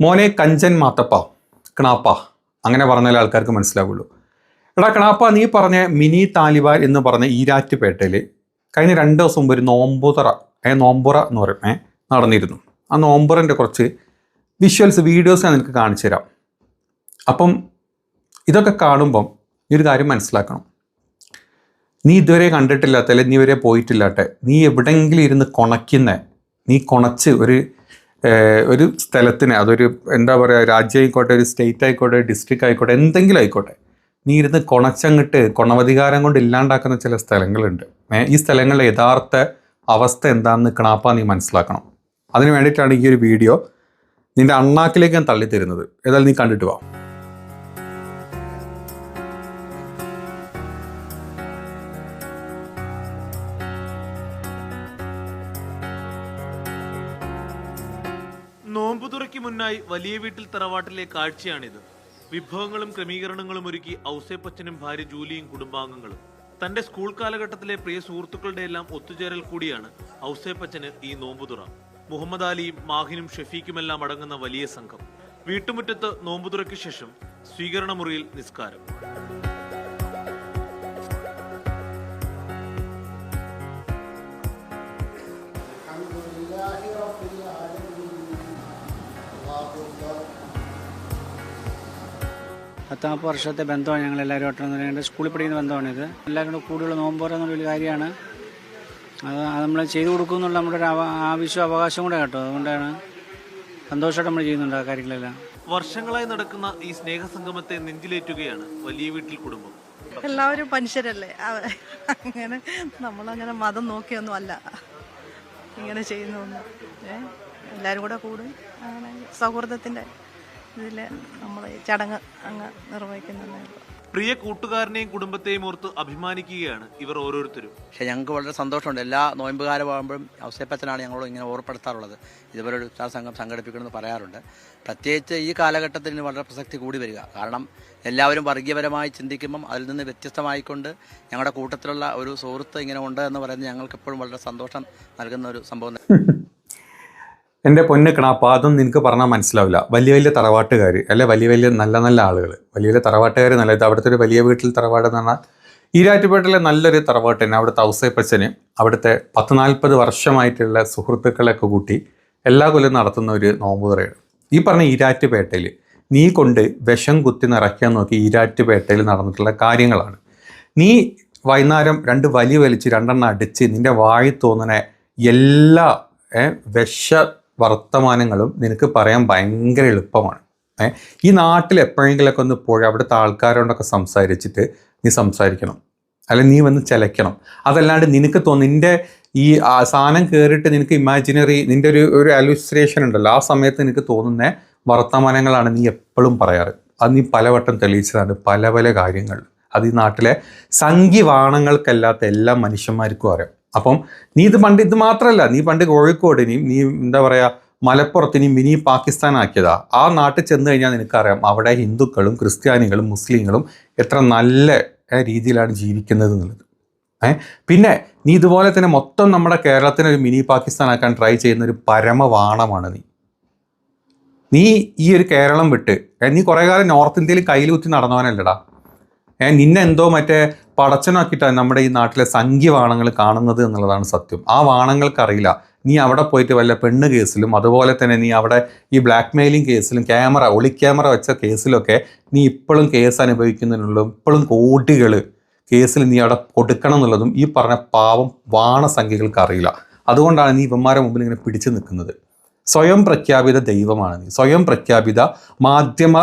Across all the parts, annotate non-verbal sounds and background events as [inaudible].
മോനെ കഞ്ചൻ മാത്തപ്പ കണാപ്പ. അങ്ങനെ പറഞ്ഞാലേ ആൾക്കാർക്ക് മനസ്സിലാവുള്ളൂ. എടാ കണാപ്പ നീ പറഞ്ഞ മിനി താലിബാൻ എന്ന് പറഞ്ഞ ഈരാറ്റുപേട്ടയിൽ കഴിഞ്ഞ രണ്ട് ദിവസം മുമ്പ് ഒരു നോമ്പുതറ ഏ നോമ്പുറ എന്ന് പറയും ഏ നടന്നിരുന്നു. ആ നോമ്പുറന്റെ കുറച്ച് വിഷ്വൽസ് വീഡിയോസ് ഞാൻ നിനക്ക് കാണിച്ചു തരാം. അപ്പം ഇതൊക്കെ കാണുമ്പം ഈ ഒരു കാര്യം മനസ്സിലാക്കണം. നീ ഇതുവരെ കണ്ടിട്ടില്ലാത്ത അല്ലെങ്കിൽ നീ വരെ പോയിട്ടില്ലാട്ടെ നീ എവിടെയെങ്കിലും ഇരുന്ന് കുണയ്ക്കുന്ന നീ കൊണച്ച് ഒരു ഒരു സ്ഥലത്തിന് അതൊരു എന്താ പറയുക രാജ്യം ആയിക്കോട്ടെ ഒരു സ്റ്റേറ്റ് ആയിക്കോട്ടെ ഡിസ്ട്രിക്ട് ആയിക്കോട്ടെ എന്തെങ്കിലും ആയിക്കോട്ടെ നീ ഇരുന്ന് കൊണച്ചങ്ങിട്ട് കൊണവധികാരം കൊണ്ട് ഇല്ലാണ്ടാക്കുന്ന ചില സ്ഥലങ്ങളുണ്ട്. ഈ സ്ഥലങ്ങളുടെ യഥാർത്ഥ അവസ്ഥ എന്താണെന്ന് കണാപ്പ നീ മനസ്സിലാക്കണം. അതിന് വേണ്ടിയിട്ടാണ് ഈ ഒരു വീഡിയോ നിന്റെ അണ്ണാക്കിലേക്ക് ഞാൻ തള്ളിത്തരുന്നത്. ഏതായാലും നീ കണ്ടിട്ട് വാ. നോമ്പുതുറയ്ക്ക് മുന്നായി വലിയ വീട്ടിൽ തറവാട്ടിലെ കാഴ്ചയാണിത്. വിഭവങ്ങളും ക്രമീകരണങ്ങളും ഒരുക്കി ഔസേപ്പച്ചനും ഭാര്യ ജൂലിയും കുടുംബാംഗങ്ങളും. തന്റെ സ്കൂൾ കാലഘട്ടത്തിലെ പ്രിയ സുഹൃത്തുക്കളുടെ എല്ലാം ഒത്തുചേരൽ കൂടിയാണ് ഔസേപ്പച്ചന് ഈ നോമ്പുതുറ. മുഹമ്മദ് അലിയും മാഹിനും ഷെഫീക്കുമെല്ലാം അടങ്ങുന്ന വലിയ സംഘം. വീട്ടുമുറ്റത്ത് നോമ്പുതുറയ്ക്ക് ശേഷം സ്വീകരണ മുറിയിൽ നിസ്കാരം. പത്താമത്തെ വർഷത്തെ ബന്ധമാണ് ഞങ്ങൾ എല്ലാവരും ഞങ്ങളുടെ സ്കൂളിൽ പഠിക്കുന്ന ബന്ധമാണിത്. എല്ലാവരും കൂടെ കൂടുതൽ നോമ്പോറ എന്നുള്ളൊരു കാര്യമാണ്. അത് നമ്മൾ ചെയ്തു കൊടുക്കും എന്നുള്ള നമ്മുടെ ഒരു ആവശ്യം അവകാശം കൂടെ കേട്ടോ. അതുകൊണ്ടാണ് സന്തോഷമായിട്ട് നമ്മൾ ചെയ്യുന്നുണ്ട് ആ കാര്യങ്ങളെല്ലാം. വർഷങ്ങളായി നടക്കുന്ന ഈ സ്നേഹസംഗമത്തെ നെഞ്ചിലേറ്റുകയാണ് വലിയ വീട്ടിൽ കുടുംബം. എല്ലാവരും മനുഷ്യരല്ലേ? അങ്ങനെ നമ്മളങ്ങനെ മതം നോക്കിയൊന്നും അല്ല. ഇങ്ങനെ ചെയ്യുന്നൊന്നും എല്ലാവരും കൂടെ കൂടും. അങ്ങനെ സൗഹൃദത്തിന്റെ ഇതിൽ നമ്മൾ ഈ ചടങ്ങ് അങ്ങ് നിർവഹിക്കുന്നതേ ഉള്ളൂ പ്രിയ കൂട്ടുകാരനെയും കുടുംബത്തെയും ഓർത്ത് അഭിമാനിക്കുകയാണ് ഇവർ ഓരോരുത്തരും. പക്ഷെ ഞങ്ങൾക്ക് വളരെ സന്തോഷമുണ്ട്. എല്ലാ നോയമ്പുകാലമാകുമ്പോഴും ഔസേപ്പച്ചനാണ് ഞങ്ങളോട് ഇങ്ങനെ ഓർപ്പെടുത്താറുള്ളത്. ഇതുപോലെ ഒരു ഉത്സാഹ സംഘം സംഘടിപ്പിക്കണമെന്ന് പറയാറുണ്ട്. പ്രത്യേകിച്ച് ഈ കാലഘട്ടത്തിൽ വളരെ പ്രസക്തി കൂടി വരിക. കാരണം എല്ലാവരും വർഗീയപരമായി ചിന്തിക്കുമ്പം അതിൽ നിന്ന് വ്യത്യസ്തമായിക്കൊണ്ട് ഞങ്ങളുടെ കൂട്ടത്തിലുള്ള ഒരു സുഹൃത്ത് ഇങ്ങനെ ഉണ്ട് എന്ന് പറയുന്നത് ഞങ്ങൾക്ക് എപ്പോഴും വളരെ സന്തോഷം നൽകുന്ന ഒരു സംഭവം [laughs] എന്റെ പൊന്ന് കിണാപ്പ അതൊന്നും നിനക്ക് പറഞ്ഞാൽ മനസ്സിലാവില്ല. വലിയ വലിയ തറവാട്ടുകാർ അല്ലെ? വലിയ വലിയ നല്ല നല്ല ആളുകൾ വലിയ വലിയ തറവാട്ടുകാർ നല്ല ഇത് അവിടുത്തെ ഒരു വലിയ വീട്ടിൽ തറവാട് എന്ന് പറഞ്ഞാൽ ഈരാറ്റുപേട്ടിലെ നല്ലൊരു തറവാട്ട് തന്നെ. അവിടുത്തെ ഔസേപ്പച്ചന് അവിടുത്തെ പത്ത് നാൽപ്പത് വർഷമായിട്ടുള്ള സുഹൃത്തുക്കളെയൊക്കെ കൂട്ടി എല്ലാ കൊല്ലം നടത്തുന്ന ഒരു നോമ്പുതറയാണ് ഈ പറഞ്ഞ ഈരാറ്റുപേട്ടയിൽ നീ കൊണ്ട് വിഷം കുത്തി നിറയ്ക്കാൻ നോക്കി ഈരാറ്റുപേട്ടയിൽ നടന്നിട്ടുള്ള കാര്യങ്ങളാണ്. നീ വൈകുന്നേരം രണ്ട് വലി വലിച്ച് രണ്ടെണ്ണം അടിച്ച് നിന്റെ വായി തോന്നുന്ന എല്ലാ വിഷ വർത്തമാനങ്ങളും നിനക്ക് പറയാൻ ഭയങ്കര എളുപ്പമാണ്. ഈ നാട്ടിൽ എപ്പോഴെങ്കിലൊക്കെ ഒന്ന് പോയി അവിടുത്തെ ആൾക്കാരോടൊക്കെ സംസാരിച്ചിട്ട് നീ സംസാരിക്കണം. അല്ലെങ്കിൽ നീ വന്ന് ചിലയ്ക്കണം. അതല്ലാണ്ട് നിനക്ക് തോന്നുന്നു നിന്റെ ഈ സാധനം കയറിയിട്ട് നിനക്ക് ഇമാജിനറി നിന്റെ ഒരു ഒരു അലുസ്ട്രേഷൻ ഉണ്ടല്ലോ. ആ സമയത്ത് നിനക്ക് തോന്നുന്ന വർത്തമാനങ്ങളാണ് നീ എപ്പോഴും പറയാറ്. അത് നീ പലവട്ടം തെളിയിച്ചതാണ്. പല പല കാര്യങ്ങൾ. അത് ഈ നാട്ടിലെ സംഖ്യവാണങ്ങൾക്കല്ലാത്ത എല്ലാ മനുഷ്യന്മാർക്കും അറിയാം. അപ്പം നീ ഇത് പണ്ട് ഇത് മാത്രമല്ല നീ പണ്ട് കോഴിക്കോടിനെയും നീ എന്താ പറയുക മലപ്പുറത്തിനെയും മിനി പാകിസ്ഥാൻ ആക്കിയതാ ആ നാട്ടിൽ ചെന്ന് കഴിഞ്ഞാൽ നിനക്കറിയാം അവിടെ ഹിന്ദുക്കളും ക്രിസ്ത്യാനികളും മുസ്ലിങ്ങളും എത്ര നല്ല രീതിയിലാണ് ജീവിക്കുന്നത് എന്നുള്ളത്. പിന്നെ നീ ഇതുപോലെ തന്നെ മൊത്തം നമ്മുടെ കേരളത്തിനെ ഒരു മിനി പാകിസ്ഥാൻ ആക്കാൻ ട്രൈ ചെയ്യുന്ന ഒരു പരമവാണമാണ് നീ. നീ ഈ ഒരു കേരളം വിട്ട് നീ കുറേ കാലം നോർത്ത് ഇന്ത്യയിൽ കയ്യിൽ കുത്തി നടന്നവനല്ലടാ. നിന്നെ എന്തോ മറ്റേ പടച്ചനാക്കിയിട്ടാണ് നമ്മുടെ ഈ നാട്ടിലെ സംഖ്യ വാണങ്ങൾ കാണുന്നത് എന്നുള്ളതാണ് സത്യം. ആ വാണങ്ങൾക്കറിയില്ല നീ അവിടെ പോയിട്ട് വല്ല പെണ്ണ് കേസിലും അതുപോലെ തന്നെ നീ അവിടെ ഈ ബ്ലാക്ക് മെയിലിംഗ് കേസിലും ക്യാമറ ഒളി ക്യാമറ വെച്ച കേസിലൊക്കെ നീ ഇപ്പോഴും കേസ് അനുഭവിക്കുന്നതിനുള്ളതും ഇപ്പോഴും കോടികൾ കേസിൽ നീ അവിടെ കൊടുക്കണം എന്നുള്ളതും ഈ പറഞ്ഞ പാവം വാണസംഖ്യകൾക്ക് അറിയില്ല. അതുകൊണ്ടാണ് നീ ഇവന്മാരെ മുമ്പിൽ ഇങ്ങനെ പിടിച്ചു നിൽക്കുന്നത്. സ്വയം പ്രഖ്യാപിത ദൈവമാണ് നീ. സ്വയം പ്രഖ്യാപിത മാധ്യമ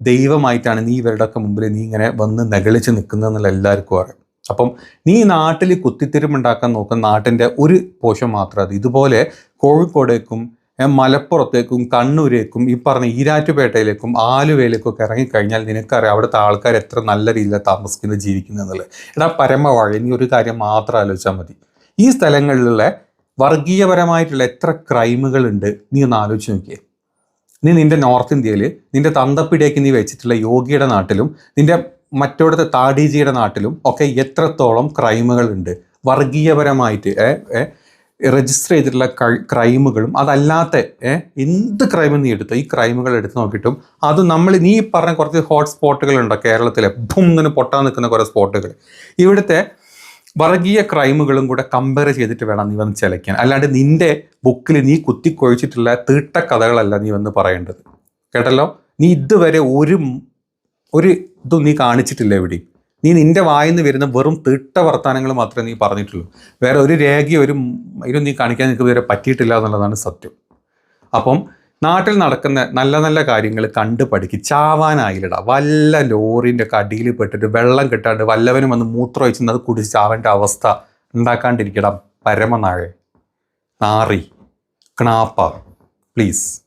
ദൈവമായിട്ടാണ് നീ ഇവരുടെയൊക്കെ മുമ്പിൽ നീ ഇങ്ങനെ വന്ന് നകളിച്ച് നിൽക്കുന്നതെന്നുള്ള എല്ലാവർക്കും അറിയാം. അപ്പം നീ നാട്ടിൽ കുത്തിത്തിരിമുണ്ടാക്കാൻ നോക്കുന്ന നാട്ടിന്റെ ഒരു പോഷം മാത്രം അത്. ഇതുപോലെ കോഴിക്കോടേക്കും മലപ്പുറത്തേക്കും കണ്ണൂരേക്കും ഈ പറഞ്ഞ ഈരാറ്റുപേട്ടയിലേക്കും ആലുവയിലേക്കും ഒക്കെ ഇറങ്ങിക്കഴിഞ്ഞാൽ നിനക്കറിയാം അവിടുത്തെ ആൾക്കാർ എത്ര നല്ല രീതിയിൽ താമസിക്കുന്നത് ജീവിക്കുന്നത് എന്നുള്ളത്. എടാ പരമവാഴ നീ ഒരു കാര്യം മാത്രം ആലോചിച്ചാൽ മതി. ഈ സ്ഥലങ്ങളിലുള്ള വർഗീയപരമായിട്ടുള്ള എത്ര ക്രൈമുകളുണ്ട് നീ ഒന്ന് ആലോചിച്ച് നോക്കിയേ. നീ നിന്റെ നോർത്ത് ഇന്ത്യയിൽ നിന്റെ തന്തപ്പിടിയേക്ക് നീ വെച്ചിട്ടുള്ള യോഗിയുടെ നാട്ടിലും നിന്റെ മറ്റോടത്തെ താടിജിയുടെ നാട്ടിലും ഒക്കെ എത്രത്തോളം ക്രൈമുകളുണ്ട് വർഗീയപരമായിട്ട് രജിസ്റ്റർ ചെയ്തിട്ടുള്ള ക്രൈമുകളും അതല്ലാത്ത എന്ത് ക്രൈമും നീ എടുത്തോ ഈ ക്രൈമുകൾ എടുത്ത് നോക്കിയിട്ടും അത് നമ്മൾ നീ പറഞ്ഞ കുറച്ച് ഹോട്ട് സ്പോട്ടുകളുണ്ടോ കേരളത്തിലെ? ഭൂം എന്ന് പൊട്ടാൻ നിൽക്കുന്ന കുറേ സ്പോട്ടുകൾ ഇവിടുത്തെ വർഗീയ ക്രൈമുകളും കൂടെ കമ്പയർ ചെയ്തിട്ട് വേണം നീ വന്ന് ചിലയ്ക്കാൻ. അല്ലാണ്ട് നിന്റെ ബുക്കിൽ നീ കുത്തിക്കൊഴിച്ചിട്ടുള്ള തീട്ട കഥകളല്ല നീ വന്ന് പറയേണ്ടത്. കേട്ടല്ലോ? നീ ഇതുവരെ ഒരു ഒരു ഇതും നീ കാണിച്ചിട്ടില്ല എവിടെയും. നീ നിന്റെ വായിൽ നിന്ന് വരുന്ന വെറും തീട്ട വർത്തമാനങ്ങൾ മാത്രമേ നീ പറഞ്ഞിട്ടുള്ളൂ. വേറെ ഒരു രേഖയോ ഒരു ഇതും നീ കാണിക്കാൻ നിനക്ക് ഇതുവരെ പറ്റിയിട്ടില്ല എന്നുള്ളതാണ് സത്യം. അപ്പം നാട്ടിൽ നടക്കുന്ന നല്ല നല്ല കാര്യങ്ങൾ കണ്ട് പഠിക്ക്. ചാവാനായില്ലടാ. വല്ല ലോറിന്റെ കടിയിൽ പെട്ടിട്ട് വെള്ളം കിട്ടാണ്ട് വല്ലവനും വന്ന് മൂത്രം ഒഴിച്ചിരുന്ന് അത് കുടിച്ച് ചാവേണ്ട അവസ്ഥ ഉണ്ടാക്കാണ്ടിരിക്കടാ പരമനാഴെ നാറി ക്ണാപ്പ പ്ലീസ്.